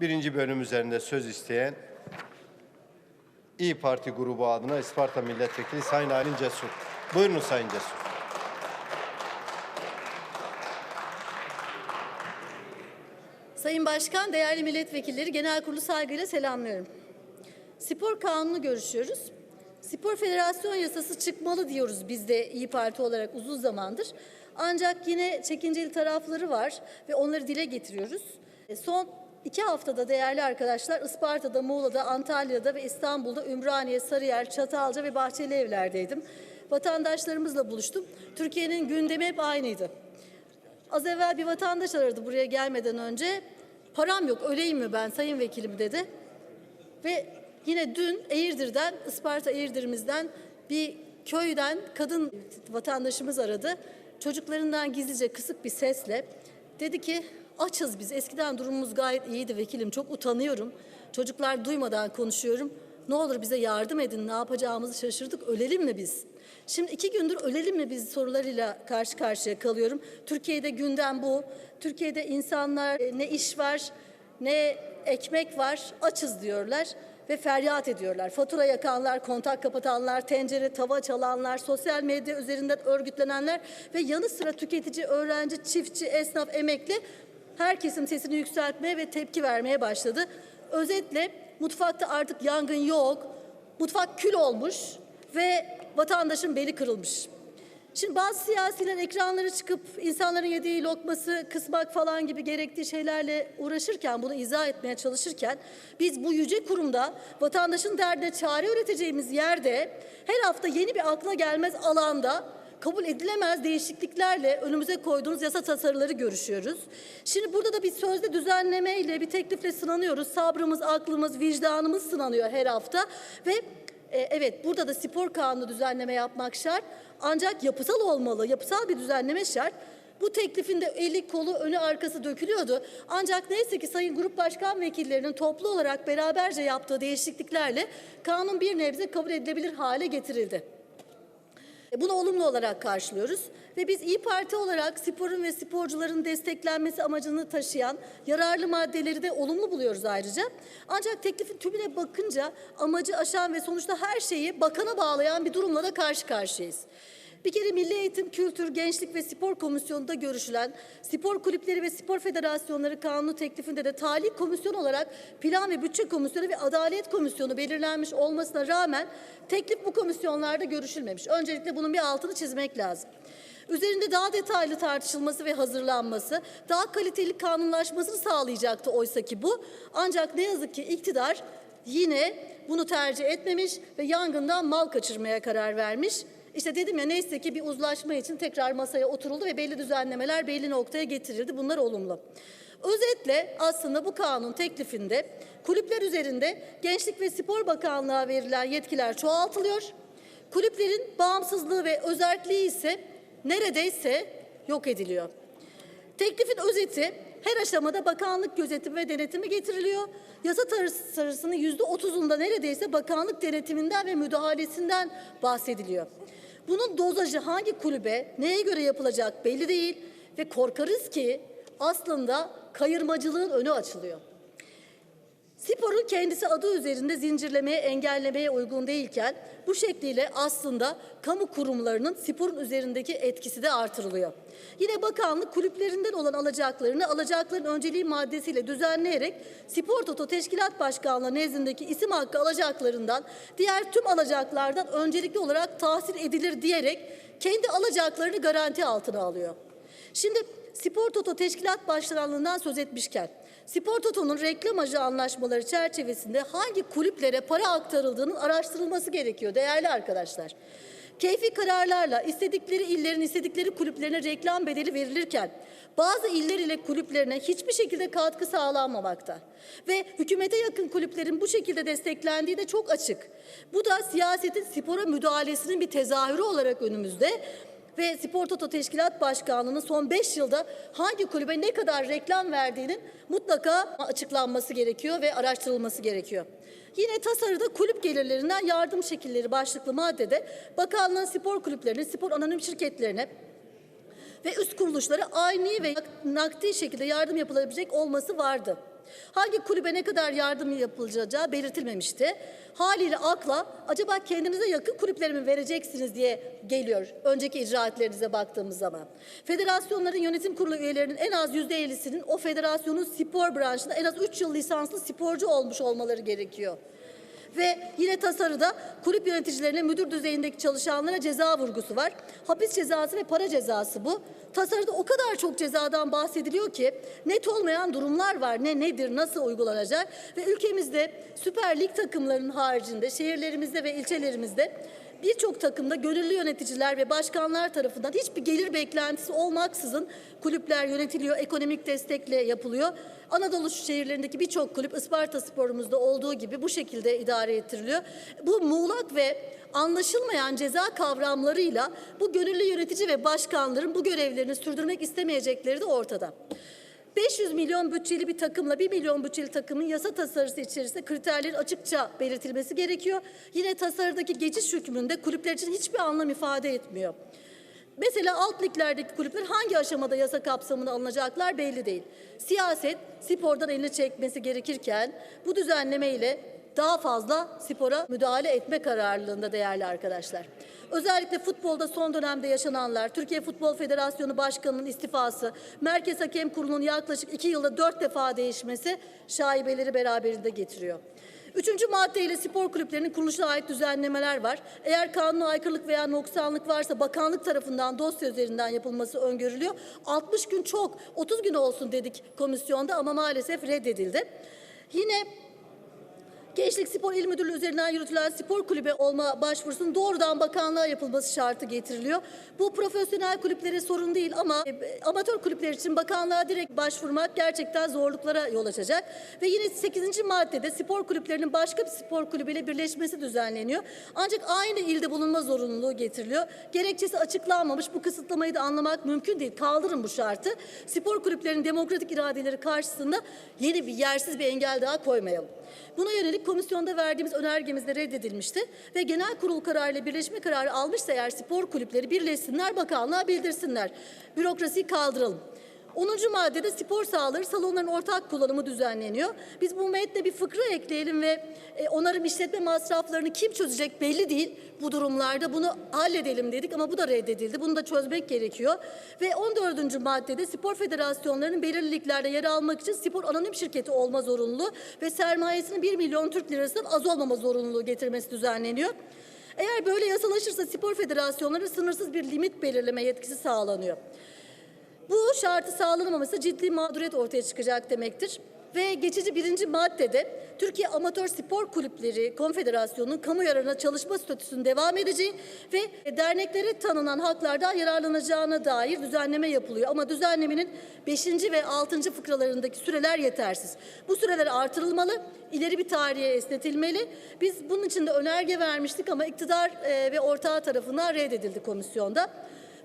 birinci bölüm üzerinde söz isteyen İyi Parti grubu adına Isparta Milletvekili Sayın Aylin Cesur. Buyurun Sayın Cesur. Sayın Başkan, değerli milletvekilleri genel kurulu saygıyla selamlıyorum. Spor kanunu görüşüyoruz. Spor Federasyon Yasası çıkmalı diyoruz biz de İyi Parti olarak uzun zamandır. Ancak yine çekinceli tarafları var ve onları dile getiriyoruz. E, Son iki haftada değerli arkadaşlar Isparta'da, Muğla'da, Antalya'da ve İstanbul'da Ümraniye, Sarıyer, Çatalca ve Bahçeli Evler'deydim. Vatandaşlarımızla buluştum. Türkiye'nin gündemi hep aynıydı. Az evvel bir vatandaş aradı buraya gelmeden önce. Param yok öleyim mi ben sayın vekilim dedi. Ve yine dün Eğirdir'den, Isparta Eğirdir'imizden bir köyden kadın vatandaşımız aradı. Çocuklarından gizlice kısık bir sesle dedi ki açız biz. Eskiden durumumuz gayet iyiydi vekilim çok utanıyorum. Çocuklar duymadan konuşuyorum. Ne olur bize yardım edin ne yapacağımızı şaşırdık ölelim mi biz? Şimdi iki gündür ölelim mi biz sorularıyla karşı karşıya kalıyorum. Türkiye'de gündem bu. Türkiye'de insanlar e, ne iş var ne ekmek var açız diyorlar ve feryat ediyorlar. Fatura yakanlar, kontak kapatanlar, tencere, tava çalanlar, sosyal medya üzerinden örgütlenenler ve yanı sıra tüketici, öğrenci, çiftçi, esnaf, emekli herkesin sesini yükseltmeye ve tepki vermeye başladı. Özetle mutfakta artık yangın yok, mutfak kül olmuş ve vatandaşın beli kırılmış. Şimdi bazı siyasiler ekranlara çıkıp insanların yediği lokması kısmak falan gibi gerektiği şeylerle uğraşırken, bunu izah etmeye çalışırken biz bu yüce kurumda vatandaşın derdine çare üreteceğimiz yerde her hafta yeni bir akla gelmez alanda kabul edilemez değişikliklerle önümüze koyduğunuz yasa tasarıları görüşüyoruz. Şimdi burada da bir sözde düzenlemeyle, bir teklifle sınanıyoruz. Sabrımız, aklımız, vicdanımız sınanıyor her hafta ve e, evet burada da spor kanunu düzenleme yapmak şart. Ancak yapısal olmalı, yapısal bir düzenleme şart. Bu teklifin de eli kolu önü arkası dökülüyordu. Ancak neyse ki Sayın Grup Başkan Vekillerinin toplu olarak beraberce yaptığı değişikliklerle kanun bir nebze kabul edilebilir hale getirildi. E, Bunu olumlu olarak karşılıyoruz ve biz İyi Parti olarak sporun ve sporcuların desteklenmesi amacını taşıyan yararlı maddeleri de olumlu buluyoruz ayrıca. Ancak teklifin tümüne bakınca amacı aşan ve sonuçta her şeyi bakana bağlayan bir durumla da karşı karşıyayız. Bir kere Milli Eğitim, Kültür, Gençlik ve Spor Komisyonu'nda görüşülen spor kulüpleri ve spor federasyonları kanunu teklifinde de talih komisyon olarak Plan ve Bütçe Komisyonu ve Adalet Komisyonu belirlenmiş olmasına rağmen teklif bu komisyonlarda görüşülmemiş. Öncelikle bunun bir altını çizmek lazım. Üzerinde daha detaylı tartışılması ve hazırlanması, daha kaliteli kanunlaşmasını sağlayacaktı oysa ki bu. Ancak ne yazık ki iktidar yine bunu tercih etmemiş ve yangından mal kaçırmaya karar vermiş. İşte dedim ya neyse ki bir uzlaşma için tekrar masaya oturuldu ve belli düzenlemeler belli noktaya getirildi. Bunlar olumlu. Özetle aslında bu kanun teklifinde kulüpler üzerinde Gençlik ve Spor Bakanlığı'na verilen yetkiler çoğaltılıyor. Kulüplerin bağımsızlığı ve özelliği ise neredeyse yok ediliyor. Teklifin özeti her aşamada bakanlık gözetimi ve denetimi getiriliyor. Yasa tasarısının yüzde otuzunda neredeyse bakanlık denetiminden ve müdahalesinden bahsediliyor. Bunun dozajı hangi kulübe, neye göre yapılacak belli değil ve korkarız ki aslında kayırmacılığın önü açılıyor. Sporun kendisi adı üzerinde zincirlemeye, engellemeye uygun değilken bu şekliyle aslında kamu kurumlarının sporun üzerindeki etkisi de artırılıyor. Yine bakanlık kulüplerinden olan alacaklarını alacakların önceliği maddesiyle düzenleyerek Spor Toto Teşkilat Başkanlığı nezdindeki isim hakkı alacaklarından diğer tüm alacaklardan öncelikli olarak tahsil edilir diyerek kendi alacaklarını garanti altına alıyor. Şimdi Spor Toto Teşkilat Başkanlığından söz etmişken, Spor Toto'nun reklam ajı anlaşmaları çerçevesinde hangi kulüplere para aktarıldığının araştırılması gerekiyor değerli arkadaşlar. Keyfi kararlarla istedikleri illerin istedikleri kulüplerine reklam bedeli verilirken bazı iller ile kulüplerine hiçbir şekilde katkı sağlanmamakta. Ve hükümete yakın kulüplerin bu şekilde desteklendiği de çok açık. Bu da siyasetin spora müdahalesinin bir tezahürü olarak önümüzde ve Spor Toto Teşkilat Başkanlığı'nın son 5 yılda hangi kulübe ne kadar reklam verdiğinin mutlaka açıklanması gerekiyor ve araştırılması gerekiyor. Yine tasarıda kulüp gelirlerinden yardım şekilleri başlıklı maddede bakanlığın spor kulüplerine, spor anonim şirketlerine ve üst kuruluşlara aynı ve nakdi şekilde yardım yapılabilecek olması vardı. Hangi kulübe ne kadar yardım yapılacağı belirtilmemişti. Haliyle akla acaba kendinize yakın kulüplere mi vereceksiniz diye geliyor önceki icraatlerinize baktığımız zaman. Federasyonların yönetim kurulu üyelerinin en az yüzde 50'sinin o federasyonun spor branşında en az 3 yıl lisanslı sporcu olmuş olmaları gerekiyor. Ve yine tasarıda kulüp yöneticilerine müdür düzeyindeki çalışanlara ceza vurgusu var. Hapis cezası ve para cezası bu. Tasarıda o kadar çok cezadan bahsediliyor ki net olmayan durumlar var. Ne nedir, nasıl uygulanacak ve ülkemizde Süper Lig takımlarının haricinde şehirlerimizde ve ilçelerimizde birçok takımda gönüllü yöneticiler ve başkanlar tarafından hiçbir gelir beklentisi olmaksızın kulüpler yönetiliyor, ekonomik destekle yapılıyor. Anadolu şehirlerindeki birçok kulüp Isparta sporumuzda olduğu gibi bu şekilde idare ettiriliyor. Bu muğlak ve anlaşılmayan ceza kavramlarıyla bu gönüllü yönetici ve başkanların bu görevlerini sürdürmek istemeyecekleri de ortada. 500 milyon bütçeli bir takımla 1 milyon bütçeli takımın yasa tasarısı içerisinde kriterlerin açıkça belirtilmesi gerekiyor. Yine tasarıdaki geçiş hükmünde kulüpler için hiçbir anlam ifade etmiyor. Mesela alt liglerdeki kulüpler hangi aşamada yasa kapsamına alınacaklar belli değil. Siyaset spordan elini çekmesi gerekirken bu düzenleme ile daha fazla spora müdahale etme kararlılığında değerli arkadaşlar. Özellikle futbolda son dönemde yaşananlar, Türkiye Futbol Federasyonu Başkanı'nın istifası, Merkez Hakem Kurulu'nun yaklaşık iki yılda dört defa değişmesi şaibeleri beraberinde getiriyor. Üçüncü maddeyle spor kulüplerinin kuruluşuna ait düzenlemeler var. Eğer kanuna aykırılık veya noksanlık varsa bakanlık tarafından dosya üzerinden yapılması öngörülüyor. 60 gün çok, 30 gün olsun dedik komisyonda ama maalesef reddedildi. Yine Gençlik Spor İl Müdürlüğü üzerinden yürütülen spor kulübü olma başvurusunun doğrudan bakanlığa yapılması şartı getiriliyor. Bu profesyonel kulüplere sorun değil ama e, amatör kulüpler için bakanlığa direkt başvurmak gerçekten zorluklara yol açacak. Ve yine 8. maddede spor kulüplerinin başka bir spor kulübüyle birleşmesi düzenleniyor. Ancak aynı ilde bulunma zorunluluğu getiriliyor. Gerekçesi açıklanmamış. Bu kısıtlamayı da anlamak mümkün değil. Kaldırın bu şartı. Spor kulüplerinin demokratik iradeleri karşısında yeni bir yersiz bir engel daha koymayalım. Buna yönelik komisyonda verdiğimiz önergemizde reddedilmişti ve genel kurul kararıyla birleşme kararı almışsa eğer spor kulüpleri birleşsinler, bakanlığa bildirsinler. Bürokrasiyi kaldıralım. 10. maddede spor sahaları salonların ortak kullanımı düzenleniyor. Biz bu metne bir fıkra ekleyelim ve e, onarım işletme masraflarını kim çözecek belli değil bu durumlarda. Bunu halledelim dedik ama bu da reddedildi. Bunu da çözmek gerekiyor. Ve 14. maddede spor federasyonlarının belirli liglerde yer almak için spor anonim şirketi olma zorunluluğu ve sermayesinin 1 milyon Türk lirasından az olmama zorunluluğu getirmesi düzenleniyor. Eğer böyle yasalaşırsa spor federasyonları sınırsız bir limit belirleme yetkisi sağlanıyor. Bu şartı sağlanamaması ciddi mağduriyet ortaya çıkacak demektir. Ve geçici birinci maddede Türkiye Amatör Spor Kulüpleri Konfederasyonu'nun kamu yararına çalışma statüsünün devam edeceği ve derneklere tanınan haklardan yararlanacağına dair düzenleme yapılıyor. Ama düzenlemenin 5. ve 6. fıkralarındaki süreler yetersiz. Bu süreler artırılmalı, ileri bir tarihe esnetilmeli. Biz bunun için de önerge vermiştik ama iktidar e, ve ortağı tarafından reddedildi komisyonda.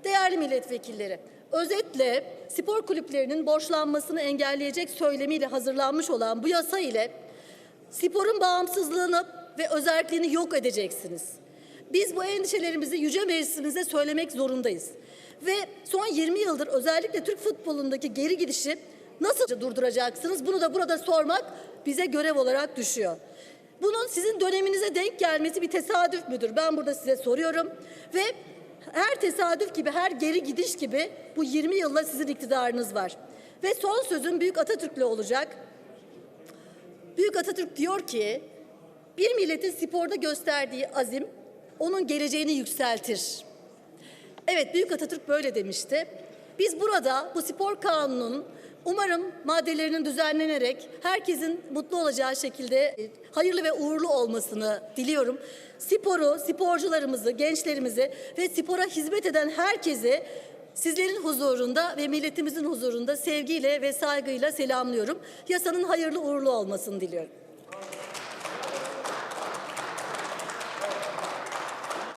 Değerli milletvekilleri, özetle spor kulüplerinin borçlanmasını engelleyecek söylemiyle hazırlanmış olan bu yasa ile sporun bağımsızlığını ve özelliğini yok edeceksiniz. Biz bu endişelerimizi yüce meclisimize söylemek zorundayız. Ve son 20 yıldır özellikle Türk futbolundaki geri gidişi nasıl durduracaksınız? Bunu da burada sormak bize görev olarak düşüyor. Bunun sizin döneminize denk gelmesi bir tesadüf müdür? Ben burada size soruyorum ve her tesadüf gibi, her geri gidiş gibi bu 20 yılla sizin iktidarınız var. Ve son sözüm Büyük Atatürk'le olacak. Büyük Atatürk diyor ki, bir milletin sporda gösterdiği azim onun geleceğini yükseltir. Evet Büyük Atatürk böyle demişti. Biz burada bu spor kanununun umarım maddelerinin düzenlenerek herkesin mutlu olacağı şekilde e, hayırlı ve uğurlu olmasını diliyorum. Sporu, sporcularımızı, gençlerimizi ve spora hizmet eden herkesi sizlerin huzurunda ve milletimizin huzurunda sevgiyle ve saygıyla selamlıyorum. Yasanın hayırlı uğurlu olmasını diliyorum.